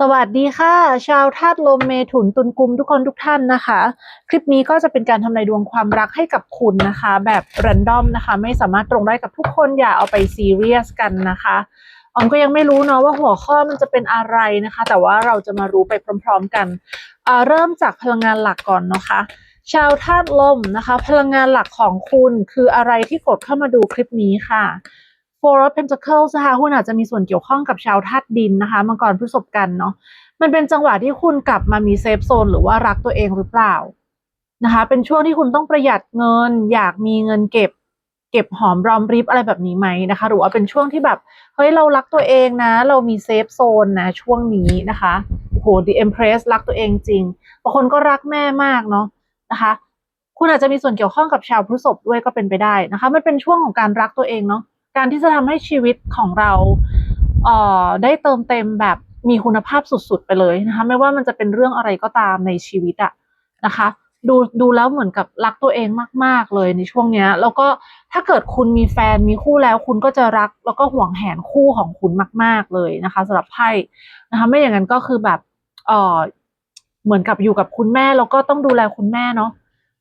สวัสดีค่ะ ชาวธาตุลมเมถุนตุลกุมทุกคนทุกท่านนะคะ คลิปนี้ก็จะเป็นการทำนายดวงความรักให้กับคุณนะคะ แบบแรนดอมนะคะ ไม่สามารถตรงได้กับทุกคนอย่าเอาไปซีเรียสกันนะคะออมก็ยังไม่รู้เนาะว่าหัวข้อมันจะเป็นอะไรนะคะ แต่ว่าเราจะมารู้ไปพร้อม ๆกันอ่าเริ่มจากพลังงานหลักก่อนนะคะชาวธาตุลมนะคะ พลังงานหลักของคุณคืออะไรที่กดเข้ามาดูคลิปนี้ค่ะ Four of Pentacles นะคะคุณอาจจะมีส่วนเกี่ยวข้องกับชาวธาตุดินนะคะมังกรพฤษภกันเนาะมันเป็นจังหวะที่คุณกลับมามีเซฟโซนหรือว่ารักตัวเองหรือเปล่านะคะ เป็นช่วงที่คุณต้องประหยัดเงิน อยากมีเงินเก็บ เก็บหอมรอมริบอะไรแบบนี้ไหมนะคะ หรือว่าเป็นช่วงที่แบบเฮ้ยเรารักตัวเองนะ เรามีเซฟโซนนะช่วงนี้นะคะโห The Empress รักตัวเองจริงบางคนก็รักแม่มากเนาะนะคะ คุณอาจจะมีส่วนเกี่ยวข้องกับชาวพฤษภด้วยก็เป็นไปได้นะคะ มันเป็นช่วงของการรักตัวเองเนาะ การที่จะทำให้ชีวิตของเราเอ่อได้เติมเต็มแบบมีคุณภาพสุดๆไปเลยนะคะไม่ว่ามันจะเป็นเรื่องอะไรก็ตามในชีวิตอะนะคะดูดูแล้วเหมือนกับรักตัวเองมาก ๆ เลยในช่วงเนี้ย แล้วก็ถ้าเกิดคุณมีแฟนมีคู่แล้วคุณก็จะรัก แล้วก็ห่วงแหนคู่ของคุณมาก ๆเลยนะคะสำหรับไพ่นะคะไม่อย่างนั้นก็คือแบบเออเหมือนกับอยู่กับคุณแม่แล้วก็ต้องดูแลคุณแม่เนาะ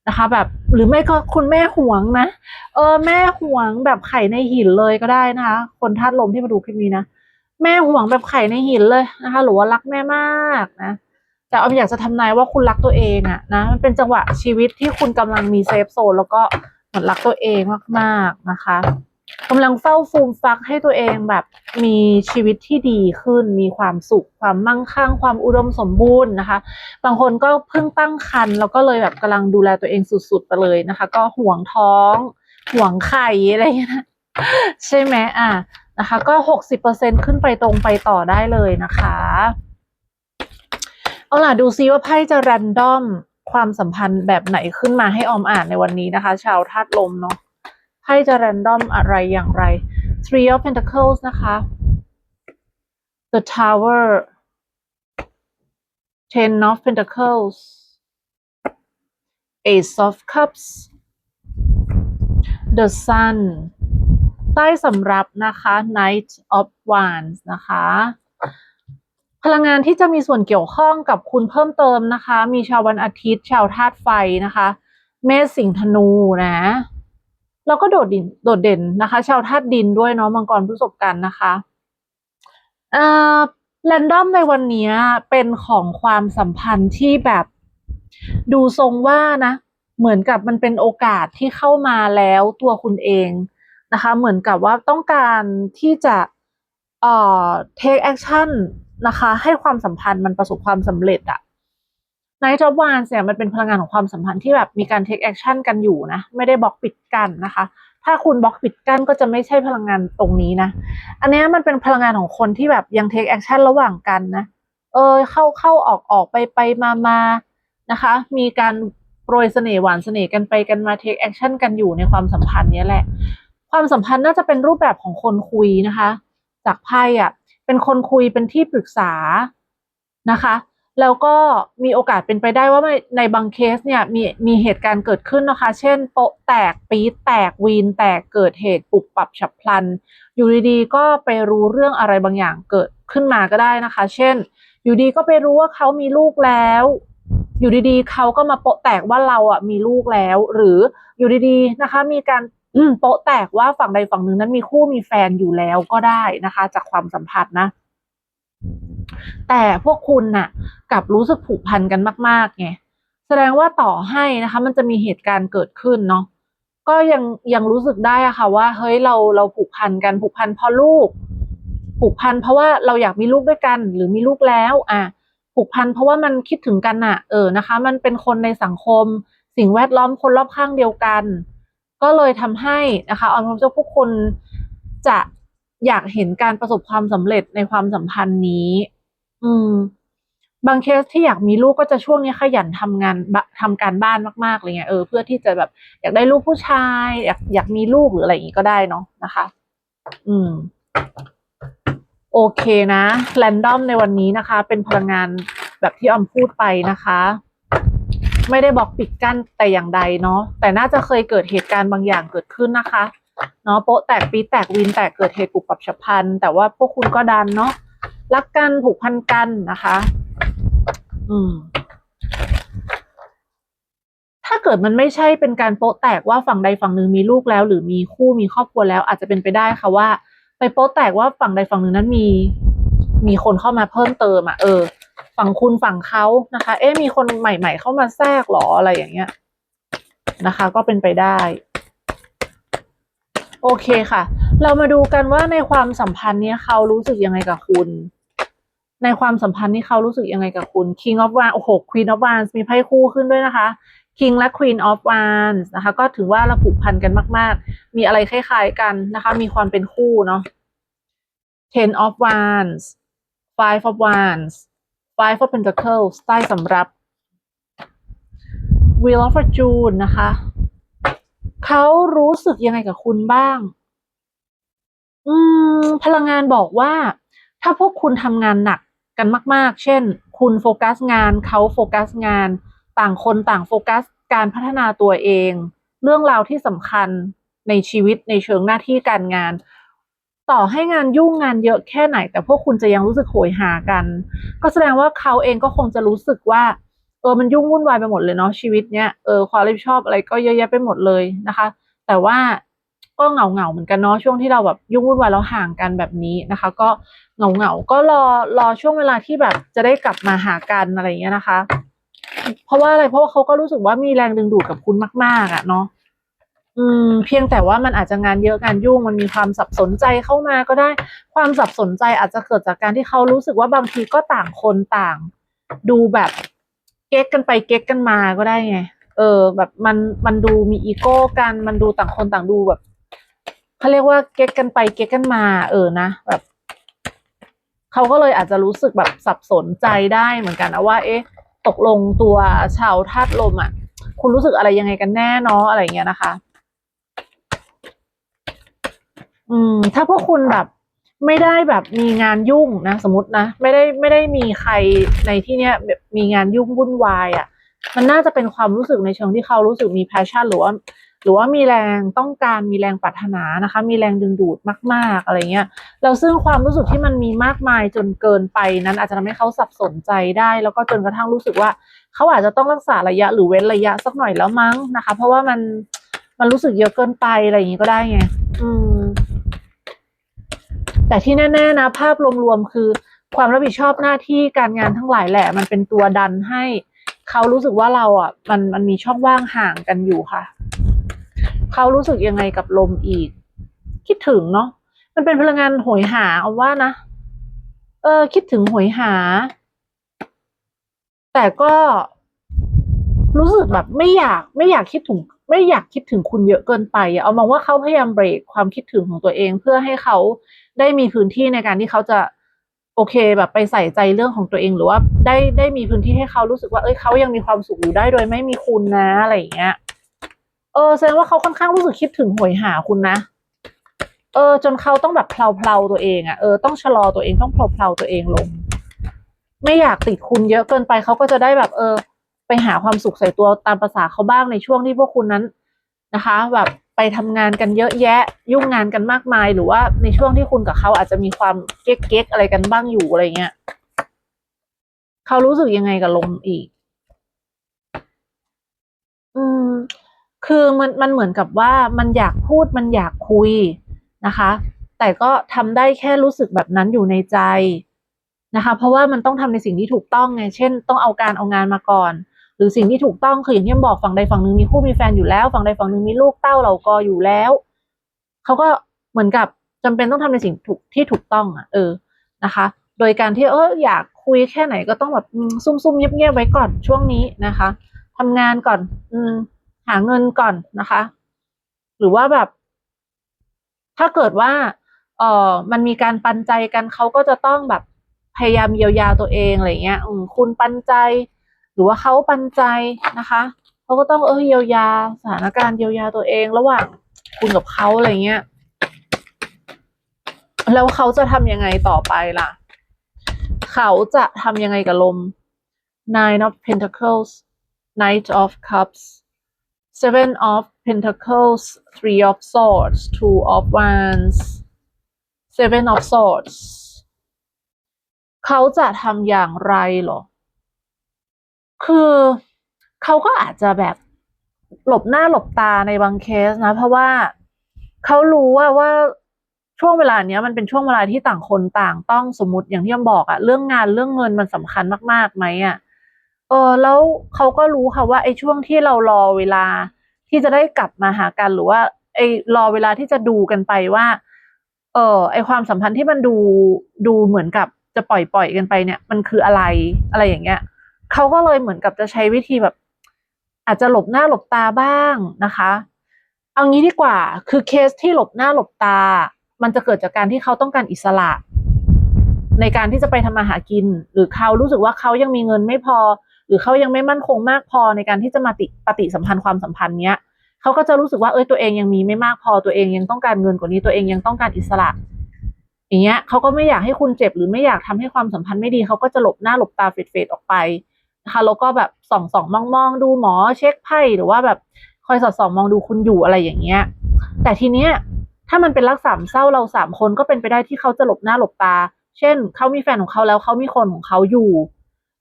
นะคะ แบบหรือไม่ก็คุณแม่ห่วงนะ เออ แม่ห่วงแบบไข่ในหินเลยก็ได้นะคะ คนธาตุลมที่มาดูคลิปนี้นะแม่ห่วงแบบไข่ในหินเลยนะคะ หรือว่ารักแม่มากนะแต่ออมอยากจะทำนายว่าคุณรักตัวเองอะนะมันเป็นจังหวะชีวิตที่คุณกำลังมีเซฟโซนแล้วก็เหมือนรักตัวเองมากๆนะคะ กำลังเฝ้าฟูมฟักให้ตัวเองแบบมีชีวิตที่ดีขึ้น มีความสุข ความมั่งคั่ง ความอุดมสมบูรณ์นะคะ บางคนก็เพิ่งตั้งครรภ์แล้วก็เลยแบบกำลังดูแลตัวเองสุดๆไปเลยนะคะ ก็ห่วงท้อง ห่วงไข่อะไรอย่างเงี้ยใช่ไหมอะนะคะ ก็หกสิบเปอร์เซ็นขึ้นไปตรงไปต่อได้เลยนะคะ เอาล่ะดูซิว่าไพ่จะแรนดอมความสัมพันธ์แบบไหนขึ้นมาให้ออมอ่านในวันนี้นะคะ ชาวธาตุลมเนาะ ไพ่จะแรนดอมอะไรอย่างไร Three of Pentacles นะคะ The Tower Ten of Pentacles Ace of Cups The Sun ใต้สำรับนะคะ Knight of Wands นะคะ พลังงานที่จะมีส่วนเกี่ยวข้องกับคุณเพิ่มเติมนะคะ มีชาววันอาทิตย์ ชาวธาตุไฟนะคะ เมษสิงห์ธนูนะ แล้วก็โดดดินโดดเด่นนะคะ ชาวธาตุดินด้วยเนาะมังกรพฤษภกันนะคะอ่อแรนดอมในวันนี้เป็นของความสัมพันธ์ที่แบบดูทรงว่านะ เหมือนกับมันเป็นโอกาสที่เข้ามาแล้วตัวคุณเองนะคะ เหมือนกับว่าต้องการที่จะเอ่อ take action นะคะ ให้ความสัมพันธ์มันประสบความสำเร็จอะ Night of Wands เนี่ยมันเป็นพลังงานของความสัมพันธ์ที่แบบมีการ take action กันอยู่นะ ไม่ได้บล็อกปิดกันนะคะ ถ้าคุณบล็อกปิดกั้นก็จะไม่ใช่พลังงานตรงนี้นะ อันนี้มันเป็นพลังงานของคนที่แบบยัง take action ระหว่างกันนะ เออเข้าเข้าออกออกไปไปมามานะคะ มีการโปรยเสน่ห์หวานเสน่ห์กันไปกันมา take action กันอยู่ในความสัมพันธ์นี้แหละ ความสัมพันธ์น่าจะเป็นรูปแบบของคนคุยนะคะ จากไพ่อะเป็นคนคุยเป็นที่ปรึกษานะคะ แล้วก็มีโอกาสเป็นไปได้ว่าในบางเคสเนี่ยมีมีเหตุการณ์เกิดขึ้นนะคะ เช่น โปะแตกปี๊ดแตกวีนแตกเกิดเหตุปรับปรับฉับพลัน อยู่ดีๆก็ไปรู้เรื่องอะไรบางอย่างเกิดขึ้นมาก็ได้นะคะ เช่น อยู่ดีก็ไปรู้ว่าเขามีลูกแล้ว อยู่ดีๆเขาก็มาโปะแตกว่าเราอะมีลูกแล้ว หรืออยู่ดีๆนะคะ มีการโปะแตกว่าฝั่งใดฝั่งหนึ่งนั้นมีคู่มีแฟนอยู่แล้วก็ได้นะคะ จากความสัมพันธ์นะ แต่พวกคุณน่ะกลับรู้สึกผูกพันกันมากๆไงแสดงว่าต่อให้นะคะ มันจะมีเหตุการณ์เกิดขึ้นเนาะก็ยังยังรู้สึกได้อะค่ะว่า เฮ้ยเราเราผูกพันกันผูกพันเพราะลูก ผูกพันเพราะว่าเราอยากมีลูกด้วยกัน หรือมีลูกแล้วอะผูกพันเพราะว่ามันคิดถึงกันน่ะเออนะคะ มันเป็นคนในสังคม สิ่งแวดล้อมคนรอบข้างเดียวกัน ก็เลยทำให้นะคะออมรู้สึกพวกคุณจะอยากเห็นการประสบความสำเร็จในความสัมพันธ์นี้ อืม บางเคสที่อยากมีลูกก็จะช่วงนี้ขยันทำงานบะทำการบ้านมากๆเลยไงเออเพื่อที่จะแบบ อยากได้ลูกผู้ชาย อยากอยากมีลูกหรืออะไรอย่างนี้ก็ได้เนาะนะคะ อืม โอเคนะแรนดอมในวันนี้นะคะ เป็นพลังงานแบบที่ออมพูดไปนะคะไม่ได้บอกปิดกั้นแต่อย่างใดเนาะแต่น่าจะเคยเกิดเหตุการณ์บางอย่างเกิดขึ้นนะคะ เนาะโป๊ะแตกปีแตกวินแตกเกิดเหตุปุบปับฉับพลันแต่ว่าพวกคุณก็ดันเนาะ รักกันผูกพันกันนะคะ อืม ถ้าเกิดมันไม่ใช่เป็นการโป๊ะแตกว่าฝั่งใดฝั่งหนึ่งมีลูกแล้ว หรือมีคู่มีครอบครัวแล้ว อาจจะเป็นไปได้ค่ะว่า ไปโป๊ะแตกว่าฝั่งใดฝั่งหนึ่งนั้นมี มีคนเข้ามาเพิ่มเติมอะเออ ฝั่งคุณฝั่งเขานะคะ เอ๊ะมีคนใหม่ ๆ เข้ามาแทรกหรออะไรอย่างเงี้ยนะคะ ก็เป็นไปได้ โอเคค่ะ เรามาดูกันว่าในความสัมพันธ์เนี้ยเขารู้สึกยังไงกับคุณ ในความสัมพันธ์นี้เขารู้สึกยังไงกับคุณ King of Wands โอ้โห Queen of Wands มีไพ่คู่ขึ้นด้วยนะคะ King และ Queen of Wands นะคะ ก็ถือว่าเราผูกพันกันมาก ๆ มีอะไรคล้าย ๆ กันนะคะ มีความเป็นคู่เนาะ Ten of Wands Five of Wands Five of Pentacles ใต้สำรับ Wheel of Fortune นะคะ เขารู้สึกยังไงกับคุณบ้าง อืม พลังงานบอกว่า ถ้าพวกคุณทำงานหนัก กันมาก ๆ เช่น คุณโฟกัสงานเขาโฟกัสงาน ต่างคนต่างโฟกัสการพัฒนาตัวเอง เรื่องราวที่สำคัญในชีวิตในเชิงหน้าที่การงาน ต่อให้งานยุ่งงานเยอะแค่ไหน แต่พวกคุณจะยังรู้สึกโหยหากัน ก็แสดงว่าเขาเองก็คงจะรู้สึกว่าเออมันยุ่งวุ่นวายไปหมดเลยเนาะชีวิตเนี้ยเออความรับผิดชอบอะไรก็เยอะแยะไปหมดเลยนะคะ แต่ว่า ก็เหงาเหงาเหมือนกันเนาะช่วงที่เราแบบยุ่งวุ่นวายแล้วห่างกันแบบนี้นะคะ ก็เหงาเหงาก็รอรอช่วงเวลาที่แบบจะได้กลับมาหากันอะไรอย่างเงี้ยนะคะ เพราะว่าอะไรเพราะว่าเขาก็รู้สึกว่ามีแรงดึงดูดกับคุณมาก ๆอะเนาะอืมเพียงแต่ว่ามันอาจจะงานเยอะงานยุ่งมันมีความสับสนใจเข้ามาก็ได้ความสับสนใจอาจจะเกิดจากการที่เขารู้สึกว่าบางทีก็ต่างคนต่าง ดูแบบเก๊กกันไปเก๊กกันมาก็ได้ไง เออ แบบมันมันดูมีอีโก้กัน มันดูต่างคนต่างดูแบบ เขาเรียกว่าเก๊กกันไปเก๊กกันมา เออนะแบบเขาก็เลยอาจจะรู้สึกแบบสับสนใจได้เหมือนกันนะว่า เอ๊ะ ตกลงตัวชาวธาตุลมอะ คุณรู้สึกอะไรยังไงกันแน่เนาะอะไรเงี้ยนะคะ อืม ถ้าพวกคุณแบบไม่ได้แบบมีงานยุ่งนะสมมตินะไม่ได้ไม่ได้มีใครในที่เนี้ยแบบมีงานยุ่งวุ่นวายอะ่ะ มันน่าจะเป็นความรู้สึกในเชิงที่เขารู้สึกมี passion หรือว่า หรือว่ามีแรงต้องการมีแรงปรารถนานะคะ มีแรงดึงดูดมาก ๆ อะไรเงี้ยแล้วซึ่งความรู้สึกที่มันมีมากมายจนเกินไปนั้น อาจจะทำให้เขาสับสนใจได้ แล้วก็จนกระทั่งรู้สึกว่า เขาอาจจะต้องรักษาระยะหรือเว้นระยะสักหน่อยแล้วมั้งนะคะ เพราะว่ามันมันรู้สึกเยอะเกินไปอะไรอย่างงี้ก็ได้ไงอืมแต่ที่แน่ๆนะภาพรวมๆคือความรับผิดชอบหน้าที่การงานทั้งหลายแหละ มันเป็นตัวดันให้เขารู้สึกว่าเราอะ มันมันมีช่องว่างห่างกันอยู่ค่ะ เขารู้สึกยังไงกับลมอีก คิดถึงเนาะมันเป็นพลังงานโหยหาเอาว่านะ เออ คิดถึงโหยหา แต่ก็รู้สึกแบบไม่อยากไม่อยากคิดถึง ไม่อยากคิดถึงคุณเยอะเกินไปอะเอามองว่าเขาพยายามเบรกความคิดถึงของตัวเอง เพื่อให้เขาได้มีพื้นที่ในการที่เขาจะโอเคแบบไปใส่ใจเรื่องของตัวเองหรือว่าได้ได้มีพื้นที่ให้เขารู้สึกว่า เอ้ยเขายังมีความสุขอยู่ได้โดยไม่มีคุณนะอะไรอย่างเงี้ย เออแสดงว่าเขาค่อนข้างรู้สึกคิดถึงหวยหาคุณนะ เออ จนเขาต้องแบบเพลาๆตัวเองอะ่ะเออต้องชะลอตัวเองต้องเพลาๆตัวเองลง ไม่อยากติดคุณเยอะเกินไปเขาก็จะได้แบบ เออ ไปหาความสุขใส่ตัวตามภาษาเขาบ้างในช่วงที่พวกคุณนั้นนะคะ แบบไปทำงานกันเยอะแยะ ยุ่งงานกันมากมาย หรือว่าในช่วงที่คุณกับเขาอาจจะมีความเก๊กๆอะไรกันบ้างอยู่อะไรเงี้ยเขารู้สึกยังไงกับลมอีก อืม คือมันมันเหมือนกับว่ามันอยากพูดมันอยากคุยนะคะ แต่ก็ทำได้แค่รู้สึกแบบนั้นอยู่ในใจนะคะ เพราะว่ามันต้องทำในสิ่งที่ถูกต้องไง เช่น ต้องเอาการเอางานมาก่อน หรือสิ่งที่ถูกต้องคืออย่างที่บอกฝั่งใดฝั่งหนึ่งมีคู่มีแฟนอยู่แล้ว ฝั่งใดฝั่งหนึ่งมีลูกเต้าเหล่ากออยู่แล้วเขาก็เหมือนกับจำเป็นต้องทำในสิ่งถูกที่ถูกต้องอะเออนะคะ โดยการที่เอออยากคุยแค่ไหนก็ต้องแบบอืมซุ่มๆเงียบๆไว้ก่อนช่วงนี้นะคะทำงานก่อน อืม หาเงินก่อนนะคะ หรือว่าแบบ ถ้าเกิดว่า เออมันมีการปันใจกันเขาก็จะต้องแบบพยายามเยียวยาตัวเองอะไรเงี้ยคุณปันใจ หรือว่าเขาปันใจนะคะเขาก็ต้องเออเยียวยาสถานการณ์เยียวยาตัวเอง ระหว่างคุณกับเขาอะไรเงี้ยแล้วเขาจะทำยังไงต่อไปล่ะ เขาจะทำยังไงกับลม Nine of Pentacles Knight of Cups Seven of Pentacles Three of Swords Two of Wands Seven of Swords เขาจะทำอย่างไรเหรอ คือเขาก็อาจจะแบบหลบหน้าหลบตาในบางเคสนะ เพราะว่าเขารู้ว่าว่าช่วงเวลาเนี้ยมันเป็นช่วงเวลาที่ต่างคนต่างต้องสมมติอย่างที่ยมบอกอะเรื่องงานเรื่องเงินมันสำคัญมากๆไหมอะ ออแล้วเขาก็รู้ค่ะว่าไอ้ช่วงที่เรารอเวลาที่จะได้กลับมาหากันหรือว่า ไอ้รอเวลาที่จะดูกันไปว่า เออไอ้ความสัมพันธ์ที่มันดูดูเหมือนกับจะปล่อยปล่อยกันไปเนี่ย มันคืออะไรอะไรอย่างเงี้ยเขาก็เลยเหมือนกับจะใช้วิธีแบบ อาจจะหลบหน้าหลบตาบ้างนะคะ เอางี้ดีกว่า คือเคสที่หลบหน้าหลบตา มันจะเกิดจากการที่เขาต้องการอิสระ ในการที่จะไปทำมาหากิน หรือเขารู้สึกว่าเขายังมีเงินไม่พอ รือเขายังไม่มั่นคงมากพอในการที่จะมาติปฏิสัมพันธ์ความสัมพันธ์เนี้ยเขาก็จะรู้สึกว่าเอ้ยตัวเองยังมีไม่มากพอตัวเองยังต้องการเงินกว่านี้ตัวเองยังต้องการอิสระ อย่างเงี้ยเขาก็ไม่อยากให้คุณเจ็บหรือไม่อยากทำให้ความสัมพันธ์ไม่ดีเขาก็จะหลบหน้าหลบตาเฟดๆออกไปนะคะแล้วก็แบบส่องส่องมองมองดูหมอเช็คไพ่หรือว่าแบบคอยสอดส่องมองดูคุณอยู่อะไรอย่างเงี้ย แต่ทีเนี้ยถ้ามันเป็นรักสามเศร้าเราสามคนก็เป็นไปได้ที่เขาจะหลบหน้าหลบตา เช่นเขามีแฟนของเขาแล้วเขามีคนของเขาอยู่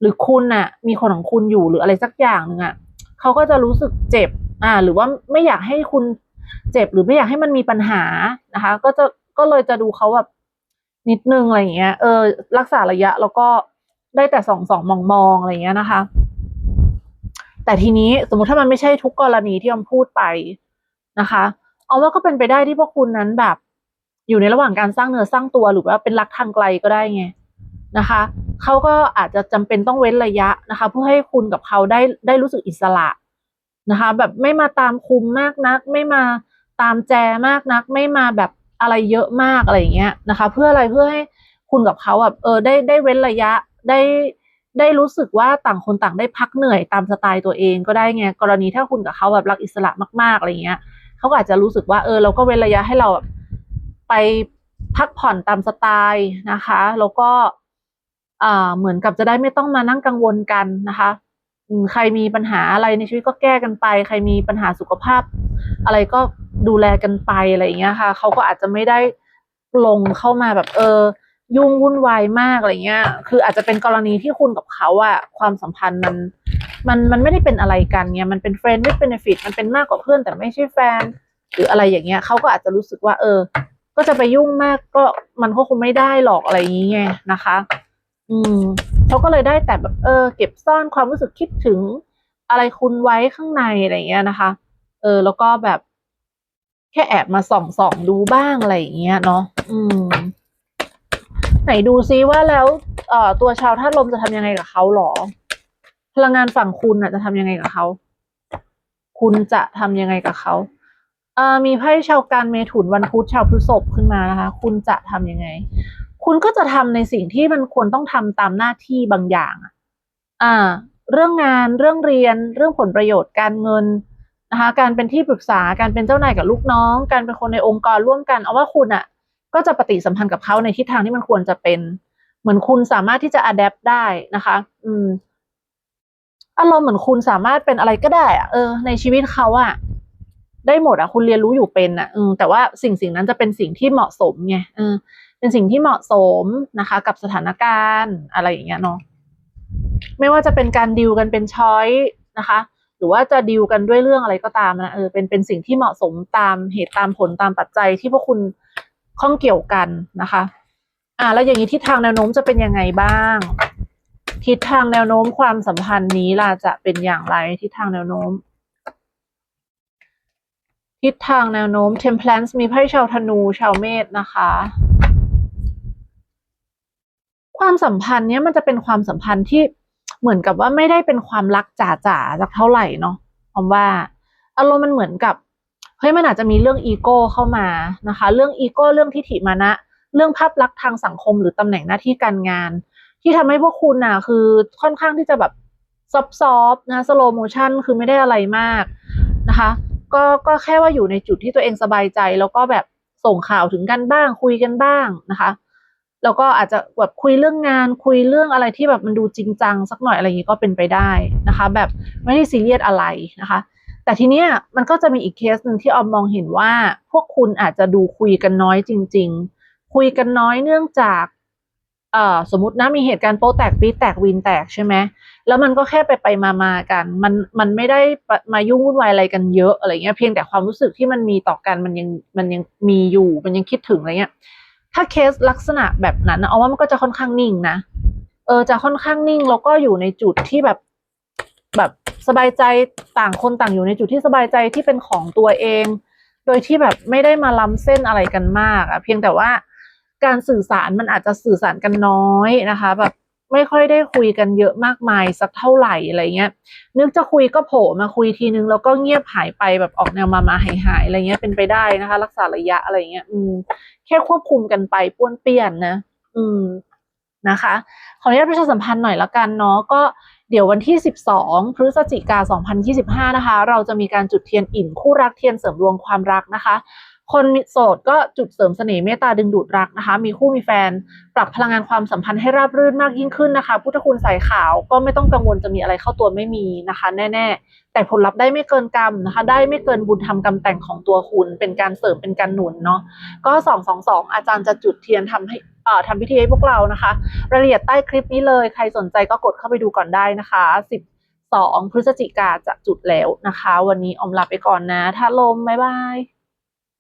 หรือคุณน่ะ มีคนของคุณอยู่หรืออะไรสักอย่างหนึ่งอะเขาก็จะรู้สึกเจ็บ อ่า หรือว่าไม่อยากให้คุณเจ็บหรือไม่อยากให้มันมีปัญหานะคะ ก็จะก็เลยจะดูเขาแบบนิดนึงอะไรอย่างเงี้ย เออ รักษาระยะแล้วก็ได้แต่สองสองมองมองอะไรอย่างเงี้ยนะคะ แต่ทีนี้สมมติถ้ามันไม่ใช่ทุกกรณีที่ออมพูดไปนะคะเอาว่าก็เป็นไปได้ที่พวกคุณนั้นแบบ อยู่ในระหว่างการสร้างเนื้อสร้างตัวหรือว่าเป็นรักทางไกลก็ได้ไงนะคะ เขาก็อาจจะจำเป็นต้องเว้นระยะนะคะ เพื่อให้คุณกับเขาได้ได้รู้สึกอิสระนะคะ แบบไม่มาตามคุมมากนัก ไม่มาตามแจมากนัก ไม่มาแบบอะไรเยอะมากอะไรอย่างเงี้ยนะคะ เพื่ออะไรเพื่อให้คุณกับเขาแบบเออได้ได้เว้นระยะได้ได้รู้สึกว่าต่างคนต่างได้พักเหนื่อยตามสไตล์ตัวเองก็ได้ไงกรณีถ้าคุณกับเขาแบบรักอิสระมากๆอะไรเงี้ยเขาก็อาจจะรู้สึกว่าเออเราก็เว้นระยะให้เราแบบไปพักผ่อนตามสไตล์นะคะ แล้วก็ เหมือนกับจะได้ไม่ต้องมานั่งกังวลกันนะคะใครมีปัญหาอะไรในชีวิตก็แก้กันไป ใครมีปัญหาสุขภาพ อะไรก็ดูแลกันไปอะไรอย่างเงี้ยค่ะเขาก็อาจจะไม่ได้ลงเข้ามาแบบเออ ยุ่งวุ่นวายมากอะไรเงี้ย คืออาจจะเป็นกรณีที่คุณกับเขาอะความสัมพันธ์มันมันมันไม่ได้เป็นอะไรกันเนี่ยมันเป็นเฟรนด์ไม่เป็นเนฟิตมันเป็นมากกว่าเพื่อนแต่ไม่ใช่แฟน หรืออะไรอย่างเงี้ยเขาก็อาจจะรู้สึกว่า เออ ก็จะไปยุ่งมากก็มันก็คงไม่ได้หรอกอะไรอย่างเงี้ยนะคะ อืมเขาก็เลยได้แต่แบบเออ เก็บซ่อนความรู้สึกคิดถึงอะไรคุณไว้ข้างในอะไรเงี้ยนะคะ เออ แล้วก็แบบแค่แอบมาส่องส่องดูบ้างอะไรอย่างเงี้ยเนาะอืม ไหนดูซิว่าแล้ว เอ่อ ตัวชาวธาตุลมจะทำยังไงกับเขาหรอ พลังงานฝั่งคุณน่ะ จะทำยังไงกับเขาคุณจะทำยังไงกับเขาเอ่อมีไพ่ชาวการเมถุนวันพุธชาวพฤษภขึ้นมานะคะ คุณจะทำยังไง คุณก็จะทำในสิ่งที่มันควรต้องทำตามหน้าที่บางอย่างอะอ่า เรื่องงานเรื่องเรียน เรื่องผลประโยชน์การเงินนะคะ การเป็นที่ปรึกษาการเป็นเจ้านายกับลูกน้อง การเป็นคนในองค์กรร่วมกัน เอาว่าคุณอะก็จะปฏิสัมพันธ์กับเขาในทิศทางที่มันควรจะเป็น เหมือนคุณสามารถที่จะอัดแอปได้นะคะ อืมอารมณ์เหมือนคุณสามารถเป็นอะไรก็ได้อะเออ ในชีวิตเขาอะได้หมดอะคุณเรียนรู้อยู่เป็นอะอแต่ว่าสิ่งสิ่งนั้นจะเป็นสิ่งที่เหมาะสมไงเออ เป็นสิ่งที่เหมาะสมนะคะ กับสถานการณ์อะไรอย่างเงี้ยเนาะไม่ว่าจะเป็นการดิวกันเป็นช้อยนะคะ หรือว่าจะดิวกันด้วยเรื่องอะไรก็ตามนะเออเป็นเป็นสิ่งที่เหมาะสมตามเหตุตามผลตามปัจจัยที่พวกคุณข้องเกี่ยวกันนะคะ อ่าแล้วอย่างนี้ทิศทางแนวโน้มจะเป็นยังไงบ้าง ทิศทางแนวโน้มความสัมพันธ์นี้ล่ะจะเป็นอย่างไรทิศทางแนวโน้ม ทิศทางแนวโน้ม Temperance มีไพ่ชาวธนูชาวเมษนะคะ ความสัมพันธ์เนี้ยมันจะเป็นความสัมพันธ์ที่เหมือนกับว่าไม่ได้เป็นความรักจ๋าๆสักเท่าไหร่เนาะผมว่าอารมณ์มันเหมือนกับเฮ้ยมันอาจจะมีเรื่องอีโก้เข้ามานะคะ เรื่องอีโก้เรื่องทิฐิมานะ เรื่องภาพลักษณ์ทางสังคมหรือตำแหน่งหน้าที่การงาน ที่ทำให้พวกคุณน่ะคือค่อนข้างที่จะแบบซอฟซอฟนะสโลโมชันคือไม่ได้อะไรมากนะคะก็ก็แค่ว่าอยู่ในจุดที่ตัวเองสบายใจ แล้วก็แบบส่งข่าวถึงกันบ้างคุยกันบ้างนะคะ แล้วก็อาจจะแบบคุยเรื่องงานคุยเรื่องอะไรที่แบบมันดูจริงจังสักหน่อยอะไรอย่างนี้ก็เป็นไปได้นะคะ แบบไม่ได้ซีเรียสอะไรนะคะ แต่ทีเนี้ยมันก็จะมีอีกเคสหนึ่งที่ออมมองเห็นว่า พวกคุณอาจจะดูคุยกันน้อยจริง ๆ คุยกันน้อยเนื่องจากเอ่อสมมตินะมีเหตุการณ์โป๊ะแตกปีแตกวินแตกใช่ไหมแล้วมันก็แค่ไปไปมามากัน มันมันไม่ได้มายุ่งวุ่นวายอะไรกันเยอะอะไรเงี้ยเพียงแต่ความรู้สึกที่มันมีต่อกันมันยังมันยังมีอยู่มันยังคิดถึงอะไรเงี้ย ถ้าเคสลักษณะแบบนั้นนะเอาว่ามันก็จะค่อนข้างนิ่งนะ เออจะค่อนข้างนิ่งแล้วก็อยู่ในจุดที่แบบแบบสบายใจต่างคนต่างอยู่ในจุดที่สบายใจที่เป็นของตัวเอง โดยที่แบบไม่ได้มาล้ำเส้นอะไรกันมากอะเพียงแต่ว่าการสื่อสารมันอาจจะสื่อสารกันน้อยนะคะ แบบ ไม่ค่อยได้คุยกันเยอะมากมายสักเท่าไหร่อะไรเงี้ย นึกจะคุยก็โผล่มาคุยทีนึงแล้วก็เงียบหายไปแบบออกแนวมามาหายหายอะไรเงี้ยเป็นไปได้นะคะ รักษาระยะอะไรเงี้ย อืม แค่ควบคุมกันไปป้วนเปี้ยนนะ อืมนะคะ ขออนุญาตประชาสัมพันธ์หน่อยละกันเนาะก็เดี๋ยววันที่ 12 พฤศจิกา 2025 นะคะ เราจะมีการจุดเทียนอิ่นคู่รักเทียนเสริมดวงความรักนะคะ คนโสดก็จุดเสริมเสน่ห์เมตตาดึงดูดรักนะคะ มีคู่มีแฟน ปรับพลังงานความสัมพันธ์ให้ราบรื่นมากยิ่งขึ้นนะคะ พุทธคุณสายขาวก็ไม่ต้องกังวลจะมีอะไรเข้าตัวไม่มีนะคะ แน่ๆ แต่ผลลัพธ์ได้ไม่เกินกรรมนะคะ ได้ไม่เกินบุญทำกรรมแต่งของตัวคุณ เป็นการเสริมเป็นการหนุนเนาะก็สองสองสองอาจารย์จะจุดเทียนทำให้อ่อทำพิธีให้พวกเรานะคะ รายละเอียดใต้คลิปนี้เลย ใครสนใจก็กดเข้าไปดูก่อนได้นะคะสิบสองพฤศจิกาจะจุดแล้วนะคะ วันนี้ออมลาไปก่อนนะ ถ้าลมบ๊ายบาย